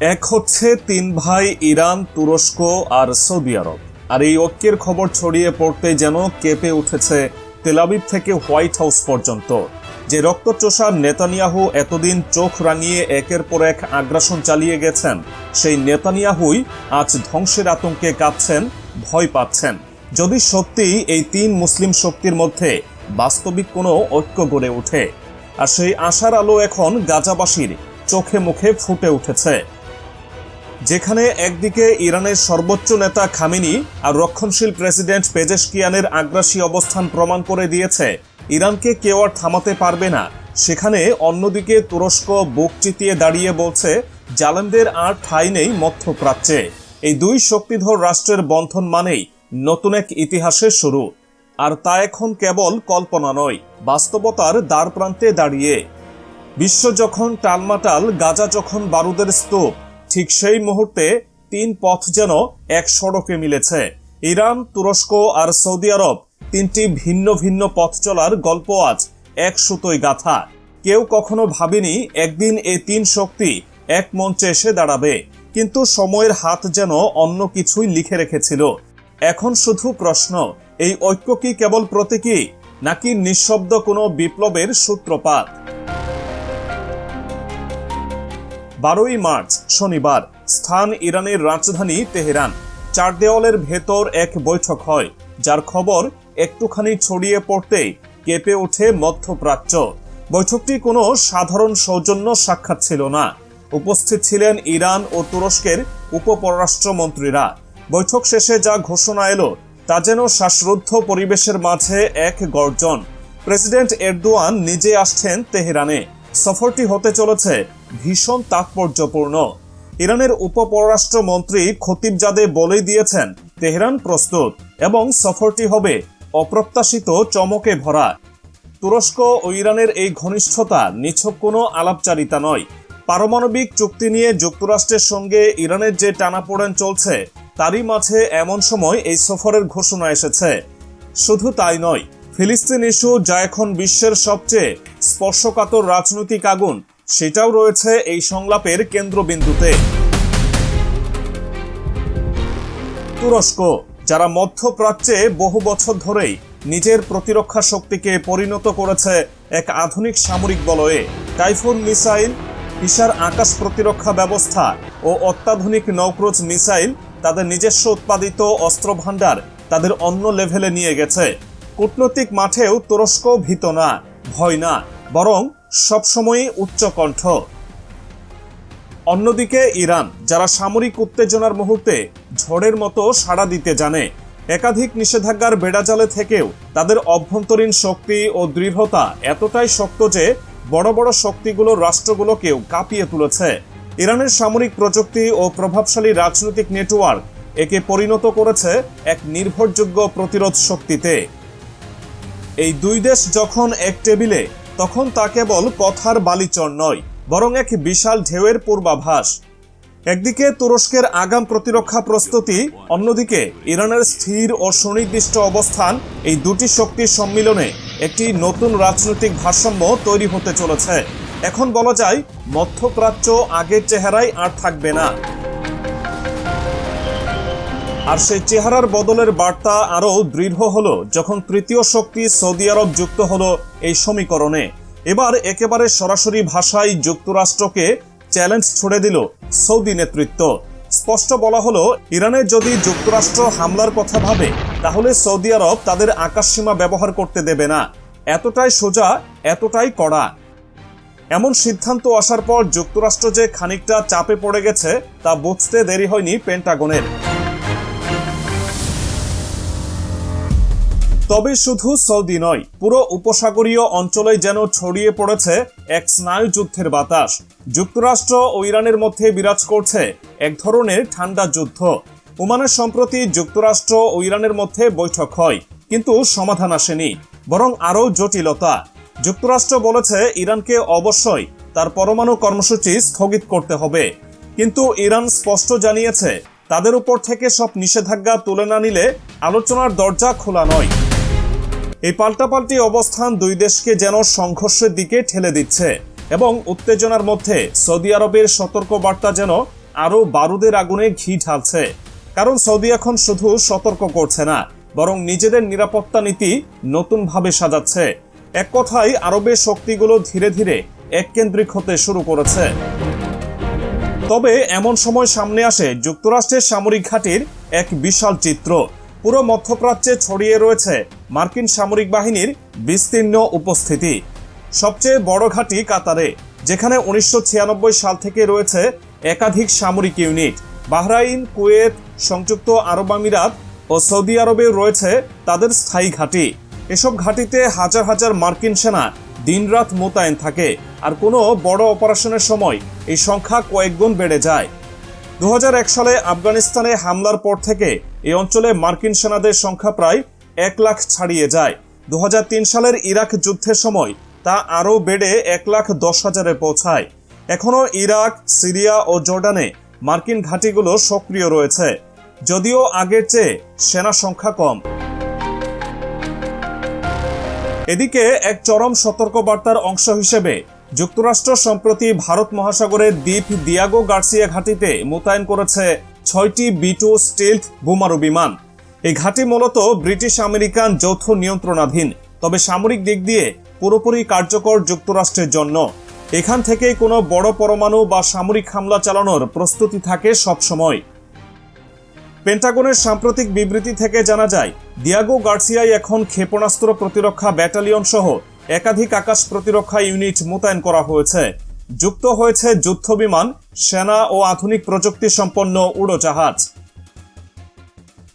এক হচ্ছে তিন ভাই ইরান, তুরস্ক আর সৌদি আরব। আর এই ঐক্যের খবর ছড়িয়ে পড়তে যেন কেঁপে উঠেছে তেলাবিব থেকে হোয়াইট হাউস পর্যন্ত, যে রক্তচোষা নেতানিয়াহু এতদিন চোখ রাঙিয়ে একের পর এক আগ্রাসন চালিয়ে গেছেন, সেই নেতানিয়াহুই আজ ধ্বংসের আতঙ্কে কাঁপছেন, ভয় পাচ্ছেন। যদি সত্যি এই তিন মুসলিম শক্তির মধ্যে বাস্তবিক কোনো ঐক্য গড়ে ওঠে। আর সেই আশার আলো এখন গাজাবাসীর চোখে মুখে ফুটে উঠেছে। যেখানে একদিকে ইরানের সর্বোচ্চ নেতা খামিনি আর রক্ষণশীল প্রেসিডেন্ট পেজেশকিয়ানের আগ্রাসী অবস্থান প্রমাণ করে দিয়েছে। ইরানকে কেউ আর থামাতে পারবে না। সেখানে অন্যদিকে তুরস্ক বুক চিতিয়ে দাঁড়িয়ে বলছে, জালেমদের আর ঠাঁই নেই মধ্যপ্রাচ্যে। এই দুই শক্তিধর রাষ্ট্রের বন্ধন মানেই নতুন এক ইতিহাসের শুরু। আর তা এখন কেবল কল্পনা নয়, বাস্তবতার দ্বার প্রান্তে দাঁড়িয়ে। বিশ্ব যখন টালমাটাল, গাজা যখন বারুদের স্তূপ ঠিক সেই মুহূর্তে তিন পথ যেন এক সড়কে মিলেছে। ইরান, তুরস্ক আর সৌদি আরব তিনটি ভিন্ন ভিন্ন পথ চলার গল্প আজ এক সুতোয় গাথা। কেউ কখনো ভাবেনি একদিন এই তিন শক্তি এক মঞ্চে এসে দাঁড়াবে, কিন্তু সময়ের হাত যেন অন্য কিছুই লিখে রেখেছিল। এখন শুধু প্রশ্ন, এই ঐক্য কি কেবল প্রতীকী, নাকি নিঃশব্দ কোনো বিপ্লবের সূত্রপাত? বারোই মার্চ, শনিবার, স্থান ইরানের রাজধানী তেহরান। চার দেওয়ালের ভেতর এক বৈঠক হয়, যার খবর একটুখানি ছড়িয়ে পড়তেই কেঁপে ওঠে মধ্যপ্রাচ্য। বৈঠকটি কোনো সাধারণ সৌজন্য সাক্ষাৎ ছিল না। উপস্থিত ছিলেন ইরান ও তুরস্কের উপপররাষ্ট্রমন্ত্রীরা বৈঠক শেষে যা ঘোষণা এলো, তা যেন শ্বাসরুদ্ধ পরিবেশের মাঝে এক গর্জন। প্রেসিডেন্ট এরদোয়ান নিজে আসছেন তেহরানে। সফরটি হতে চলেছে ভীষণ তাৎপর্যপূর্ণ। ইরানের উপপররাষ্ট্রমন্ত্রী খতিবজাদে বলেই দিয়েছেন, তেহরান প্রস্তুত এবং সফরটি হবে অপ্রত্যাশিত চমকে ভরা। তুরস্ক ও ইরানের এই ঘনিষ্ঠতা নিছক কোনো আলাপচারিতা নয়। পারমাণবিক চুক্তি নিয়ে যুক্তরাষ্ট্রের সঙ্গে ইরানের যে টানাপোড়েন চলছে, তারই মাঝে এমন সময় এই সফরের ঘোষণা এসেছে। শুধু তাই নয়, ফিলিস্তিন ইস্যু যা এখন বিশ্বের সবচেয়ে স্পর্শকাতর রাজনৈতিক আগুন সেটাও রয়েছে এই সংলাপের কেন্দ্রবিন্দুতে। তুরস্ক, যারা মধ্যপ্রাচ্যে বহু বছর ধরেই নিজের প্রতিরক্ষা শক্তিকে পরিণত করেছে এক আধুনিক সামরিক বলয়ে। টাইফুন মিসাইল ইশার আকাশ প্রতিরক্ষা ব্যবস্থা ও অত্যাধুনিক নৌক্রোজ মিসাইল তাদের নিজস্ব উৎপাদিত অস্ত্রভাণ্ডার তাদের অন্য লেভেলে নিয়ে গেছে। কূটনৈতিক মাঠেও তুরস্ক ভীত না, ভয় না, বরং সবসময়ই উচ্চকণ্ঠ অন্যদিকে ইরান, যারা সামরিক উত্তেজনার মুহূর্তে ঝড়ের মতো সাড়া দিতে জানে, একাধিক নিষেধাজ্ঞার বেড়াজালে থেকেও তাদের অভ্যন্তরীণ শক্তি ও দৃঢ়তা এতটাই শক্ত যে বড় বড় শক্তিগুলোর রাষ্ট্রগুলোকেও কাঁপিয়ে তুলেছে। ইরানের সামরিক প্রযুক্তি ও প্রভাবশালী রাজনৈতিক নেটওয়ার্ক একে পরিণত করেছে এক নির্ভরযোগ্য প্রতিরোধ শক্তিতে। এই দুই দেশ যখন এক টেবিলে তখন তা কেবল কথার বালিচর নয়, বরং এক বিশাল ঢেউয়ের পূর্বাভাস। একদিকে তুরস্কের আগাম প্রতিরক্ষা প্রস্তুতি, অন্যদিকে ইরানের স্থির ও সুনির্দিষ্ট অবস্থান, এই দুটি শক্তির সম্মিলনে একটি নতুন রাজনৈতিক ভারসাম্য তৈরি হতে চলেছে। এখন বলা যায়, মধ্যপ্রাচ্য আগের চেহারায় আর থাকবে না। আর সেই চেহারার বদলের বার্তা আরও দৃঢ় হলো যখন তৃতীয় শক্তি সৌদি আরব যুক্ত হলো এই সমীকরণে। এবার একেবারে সরাসরি ভাষায় যুক্তরাষ্ট্রকে চ্যালেঞ্জ ছুড়ে দিল সৌদি নেতৃত্ব। স্পষ্ট বলা হলো, ইরানে যদি যুক্তরাষ্ট্র হামলার কথা ভাবে, তাহলে সৌদি আরব তাদের আকাশসীমা ব্যবহার করতে দেবে না। এতটাই সোজা, এতটাই কড়া। এমন সিদ্ধান্ত আসার পর যুক্তরাষ্ট্র যে খানিকটা চাপে পড়ে গেছে, তা বুঝতে দেরি হয়নি পেন্টাগনের। তবে শুধু সৌদি নয়, পুরো উপসাগরীয় অঞ্চলে যেন ছড়িয়ে পড়েছে এক স্নায়ু যুদ্ধের বাতাস। যুক্তরাষ্ট্র ও ইরানের মধ্যে বিরাজ করছে এক ধরনের ঠান্ডা যুদ্ধ। ওমানের সম্প্রতি যুক্তরাষ্ট্র ও ইরানের মধ্যে বৈঠক হয়, কিন্তু সমাধান আসেনি, বরং আরও জটিলতা। যুক্তরাষ্ট্র বলেছে ইরানকে অবশ্যই তার পরমাণু কর্মসূচি স্থগিত করতে হবে, কিন্তু ইরান স্পষ্ট জানিয়েছে, তাদের উপর থেকে সব নিষেধাজ্ঞা তুলে না নিলে আলোচনার দরজা খোলা নয়। এই পাল্টাপাল্টি অবস্থান দুই দেশকে যেন সংঘর্ষের দিকে ঠেলে দিচ্ছে এবং উত্তেজনার মধ্যে সৌদি আরবের সতর্ক বার্তা যেন আরও বারুদের আগুনে ঘি ঢালছে। কারণ সৌদি এখন শুধু সতর্ক করছে না, বরং নিজেদের নিরাপত্তা নীতি নতুনভাবে সাজাচ্ছে। এক কথায়, আরবের শক্তিগুলো ধীরে ধীরে এককেন্দ্রিক হতে শুরু করেছে। তবে এমন সময় সামনে আসে যুক্তরাষ্ট্রের সামরিক ঘাঁটির এক বিশাল চিত্র। পুরো মধ্যপ্রাচ্যে ছড়িয়ে রয়েছে মার্কিন সামরিক বাহিনীর বিস্তীর্ণ উপস্থিতি। সবচেয়ে বড় ঘাঁটি কাতারে, যেখানে উনিশশো ছিয়ানব্বই সাল থেকে রয়েছে একাধিক সামরিক ইউনিট। বাহরাইন, কুয়েত, সংযুক্ত আরব আমিরাত ও সৌদি আরবে রয়েছে তাদের স্থায়ী ঘাঁটি। এসব ঘাঁটিতে হাজার হাজার মার্কিন সেনা দিনরাত মোতায়েন থাকে আর কোনো বড় অপারেশনের সময় এই সংখ্যা কয়েকগুণ বেড়ে যায়। দু হাজার এক সালে আফগানিস্তানে হামলার পর থেকে এই অঞ্চলে মার্কিন সেনাদের সংখ্যা প্রায় এক লাখ ছাড়িয়ে যায়। দু হাজার তিন সালের ইরাক যুদ্ধের সময় তা আরও বেড়ে এক লাখ দশ হাজারে পৌঁছায়। এখনও ইরাক, সিরিয়া ও জর্ডানে মার্কিন ঘাঁটিগুলো সক্রিয় রয়েছে। যদিও আগের চেয়ে সেনা সংখ্যা কম। এদিকে এক চরম সতর্কবার্তার অংশ হিসেবে যুক্তরাষ্ট্র সম্প্রতি ভারত মহাসাগরের দ্বীপ দিয়াগো গার্সিয়া ঘাঁটিতে মোতায়েন করেছে ছয়টি বি টু স্টিলথ বোমারু বিমান। এই ঘাঁটি মূলত ব্রিটিশ আমেরিকান যৌথ নিয়ন্ত্রণাধীন, তবে সামরিক দিক দিয়ে পুরোপুরি কার্যকর যুক্তরাষ্ট্রের জন্য। এখান থেকেই কোনো বড় পরমাণু বা সামরিক হামলা চালানোর প্রস্তুতি থাকে সবসময়। পেন্টাগনের সাম্প্রতিক বিবৃতি থেকে জানা যায়, দিয়াগো গার্সিয়ায় এখন ক্ষেপণাস্ত্র প্রতিরক্ষা ব্যাটালিয়ন সহ একাধিক আকাশ প্রতিরক্ষা ইউনিট মোতায়েন করা হয়েছে। যুক্ত হয়েছে যুদ্ধ বিমান সেনা ও আধুনিক প্রযুক্তি সম্পন্ন উড়োজাহাজ।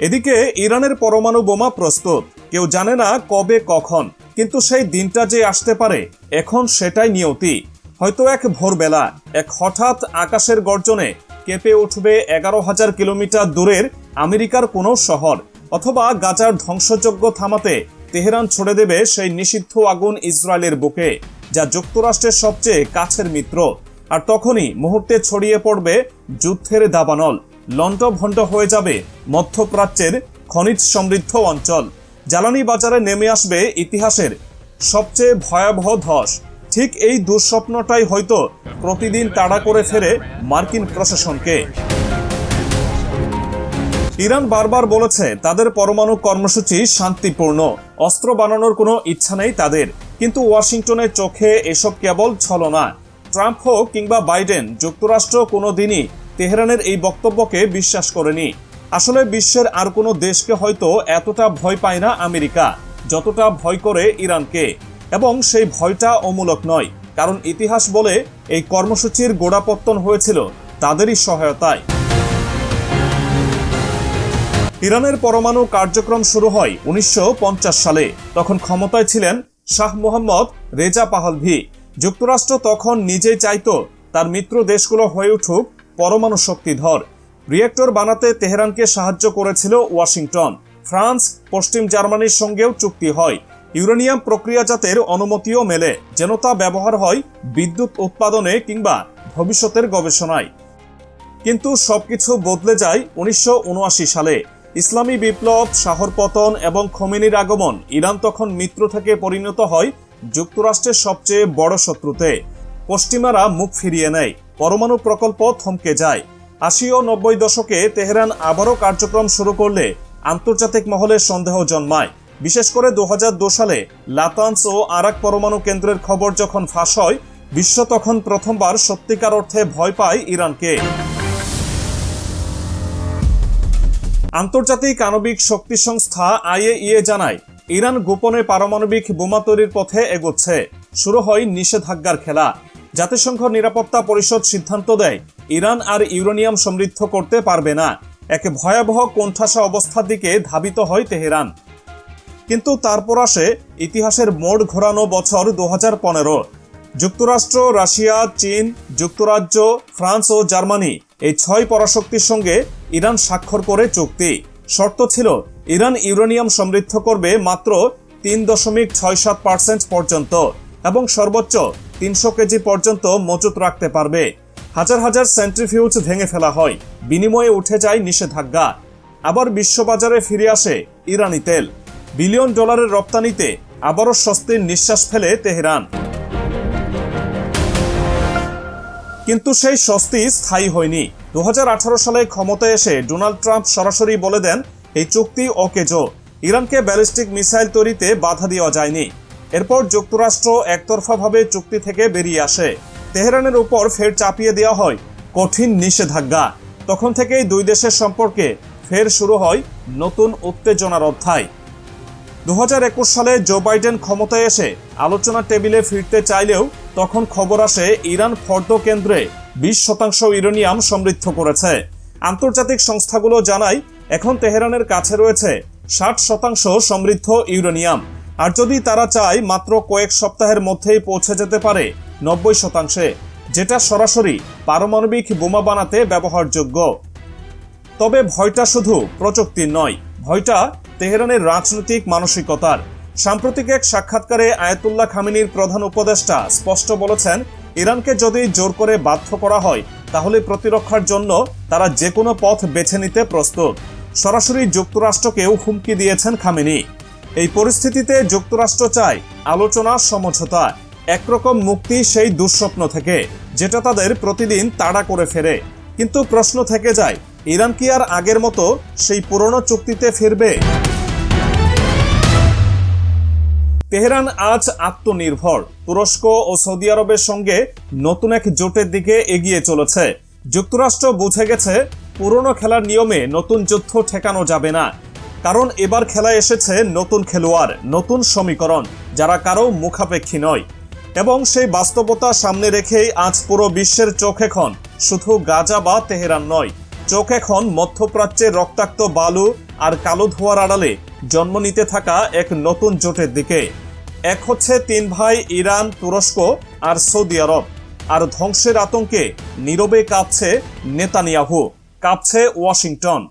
এদিকে ইরানের পরমাণু বোমা প্রস্তুত। কেউ জানে না কবে, কখন, কিন্তু সেই দিনটা যে আসতে পারে, এখন সেটাই নিয়তি। হয়তো এক ভোরবেলা, এক হঠাৎ আকাশের গর্জনে কেঁপে উঠবে এগারো হাজার কিলোমিটার দূরের আমেরিকার কোনো শহর, অথবা গাজার ধ্বংসযজ্ঞ থামাতে তেহরান ছড়ে দেবে সেই নিষিদ্ধ আগুন ইসরায়েলের বুকে, যা যুক্তরাষ্ট্রের সবচেয়ে কাছের মিত্র। আর তখনই মুহূর্তে ছড়িয়ে পড়বে যুদ্ধের দাবানল। লণ্ডভণ্ড হয়ে যাবে মধ্যপ্রাচ্যের খনিজ সমৃদ্ধ অঞ্চল। জ্বালানি বাজারে নেমে আসবে ইতিহাসের সবচেয়ে ভয়াবহ ধস। ঠিক এই দুঃস্বপ্নটাই হয়তো প্রতিদিন তাড়া করে ফেরে মার্কিন প্রশাসনকে। ইরান বারবার বলেছে তাদের পরমাণু কর্মসূচি শান্তিপূর্ণ, অস্ত্র বানানোর কোনো ইচ্ছা নেই তাদের। কিন্তু ওয়াশিংটনের চোখে এসব কেবল ছলনা। ট্রাম্প হোক কিংবা বাইডেন, যুক্তরাষ্ট্র কোনো দিনই তেহরানের এই বক্তব্যকে বিশ্বাস করেনি। আসলে বিশ্বের আর কোনো দেশকে হয়তো এতটা ভয় পায় না আমেরিকা, যতটা ভয় করে ইরানকে। এবং সেই ভয়টা অমূলক নয়, কারণ ইতিহাস বলে এই কর্মসূচির গোড়াপত্তন হয়েছিল তাদেরই সহায়তায়। ইরানের পরমাণু কার্যক্রম শুরু হয় উনিশশো পঞ্চাশ সালে, তখন ক্ষমতায় ছিলেন শাহ মোহাম্মদ রেজা পাহলভি। যুক্তরাষ্ট্র তখন নিজেই চাইতো তার মিত্র দেশগুলো হয়ে উঠুক পরমাণু শক্তিধর। রিয়েক্টর বানাতে তেহরানকে সাহায্য করেছিল ওয়াশিংটন। ফ্রান্স, পশ্চিম জার্মানির সঙ্গেও চুক্তি হয়। ইউরেনিয়াম প্রক্রিয়াজাতের অনুমতিও মেলে, যেন তা ব্যবহার হয় বিদ্যুৎ উৎপাদনে কিংবা ভবিষ্যতের গবেষণায়। কিন্তু সবকিছু বদলে যায় উনিশশো উনআশি সালে। ইসলামী বিপ্লব শাহর পতন এবং খমেনির আগমন ইরান তখন মিত্র থেকে পরিণত হয় যুক্তরাষ্ট্রের সবচেয়ে বড় শত্রুতে। পশ্চিমারা মুখ ফিরিয়ে নেয়। পরমাণু প্রকল্প থমকে যায়। আশি ও নব্বই দশকে তেহরান আবারও কার্যক্রম শুরু করলে আন্তর্জাতিক মহলে সন্দেহ জন্মায়। বিশেষ করে দু সালে লাতান্স ও আরাক পরমাণু কেন্দ্রের খবর যখন ফাঁস হয়, বিশ্ব তখন প্রথমবার সত্যিকার অর্থে ভয় পায় ইরানকে। আন্তর্জাতিক আণবিক শক্তি সংস্থা আইএইএ জানায়, ইরান গোপনে পারমাণবিক বোমা তৈরির পথে এগোচ্ছে। শুরু হয় নিষেধাজ্ঞার খেলা। জাতিসংঘ নিরাপত্তা পরিষদ সিদ্ধান্ত দেয়, ইরান আর ইউরেনিয়াম সমৃদ্ধ করতে পারবে না। এক ভয়াবহ কোণঠাসা অবস্থার দিকে ধাবিত হয় তেহরান। কিন্তু তারপর আসে ইতিহাসের মোড় ঘোরানো বছর দু হাজার পনেরো। যুক্তরাষ্ট্র, রাশিয়া, চীন, যুক্তরাজ্য, ফ্রান্স ও জার্মানি এই ছয় পরাশক্তির সঙ্গে ইরান স্বাক্ষর করে চুক্তি। শর্ত ছিল, ইরান ইউরেনিয়াম সমৃদ্ধ করবে মাত্র তিন দশমিক ছয় সাত পার্সেন্ট পর্যন্ত। এবং সর্বোচ্চ তিনশো কেজি পর্যন্ত মজুত রাখতে পারবে। হাজার হাজার সেন্ট্রিফিউজ ভেঙে ফেলা হয়। বিনিময়ে উঠে যায় নিষেধাজ্ঞা। আবার বিশ্ববাজারে ফিরে আসে ইরানি তেল। বিলিয়ন ডলারের রপ্তানিতে আবারও স্বস্তির নিঃশ্বাস ফেলে তেহরান। কিন্তু সেই স্বস্তি স্থায়ী হয়নি। দু হাজার আঠারো সালে ক্ষমতায় এসে ডোনাল্ড ট্রাম্প সরাসরি বলে দেন, এই চুক্তি অকেজো। ইরানকে ব্যালিস্টিক মিসাইল তৈরিতে বাধা দেওয়া যায়নি। এরপর যুক্তরাষ্ট্র একতরফাভাবে চুক্তি থেকে বেরিয়ে আসে। তেহরানের উপর ফের চাপিয়ে দেওয়া হয় কঠিন নিষেধাজ্ঞা। তখন থেকেই দুই দেশের সম্পর্কে ফের শুরু হয় নতুন উত্তেজনার অধ্যায়। দু হাজার একুশ সালে জো বাইডেন ক্ষমতায় এসে আলোচনা টেবিলে ফিরতে চাইলেও তখন খবর আসে, ইরান ফর্দ কেন্দ্রে বিশ শতাংশ ইউরেনিয়াম সমৃদ্ধ করেছে। আন্তর্জাতিক সংস্থাগুলো জানায়, এখন তেহরানের কাছে রয়েছে ষাট শতাংশ সমৃদ্ধ ইউরেনিয়াম। আর যদি তারা চায় মাত্র কয়েক সপ্তাহের মধ্যেই পৌঁছে যেতে পারে নব্বই শতাংশে, যেটা সরাসরি পারমাণবিক বোমা বানাতে ব্যবহারযোগ্য। তবে ভয়টা শুধু প্রযুক্তির নয়, ভয়টা তেহরানের রাজনৈতিক মানসিকতার। সাম্প্রতিক এক সাক্ষাৎকারে আয়াতুল্লাহ খামিনীর প্রধান উপদেষ্টা স্পষ্ট বলেছেন, ইরানকে যদি জোর করে বাধ্য করা হয়, তাহলে প্রতিরক্ষার জন্য তারা যে কোনো পথ বেছে নিতে প্রস্তুত। সরাসরি যুক্তরাষ্ট্রকেও হুমকি দিয়েছেন খামেনি। এই পরিস্থিতিতে যুক্তরাষ্ট্র চায় আলোচনা সমঝোতা। একরকম মুক্তি সেই দুঃস্বপ্ন থেকে, যেটা তাদের প্রতিদিন তাড়া করে ফেরে। কিন্তু প্রশ্ন থেকে যায়, ইরান কি আর আগের মতো সেই পুরনো চুক্তিতে ফিরবে? তেহরান আজ আত্মনির্ভর। তুরস্ক ও সৌদি আরবের সঙ্গে নতুন এক জোটের দিকে এগিয়ে চলেছে। যুক্তরাষ্ট্র বুঝে গেছে, পুরনো খেলার নিয়মে নতুন যুদ্ধ ঠেকানো যাবে না। কারণ এবার খেলায় এসেছে নতুন খেলোয়াড়, নতুন সমীকরণ, যারা কারও মুখাপেক্ষী নয়। এবং সেই বাস্তবতা সামনে রেখেই আজ পুরো বিশ্বের চোখ এখন শুধু গাজা বা তেহরান নয়, চোখ এখন মধ্যপ্রাচ্যের রক্তাক্ত বালু আর কালো ধোয়ার আড়ালে জন্ম নিতে থাকা এক নতুন জোটের দিকে। এক হচ্ছে তিন ভাই ইরান, তুরস্ক আর সৌদি আরব। আর ধ্বংসের আতঙ্কে নীরবে কাঁপছে নেতানিয়াহু, কাঁপছে ওয়াশিংটন।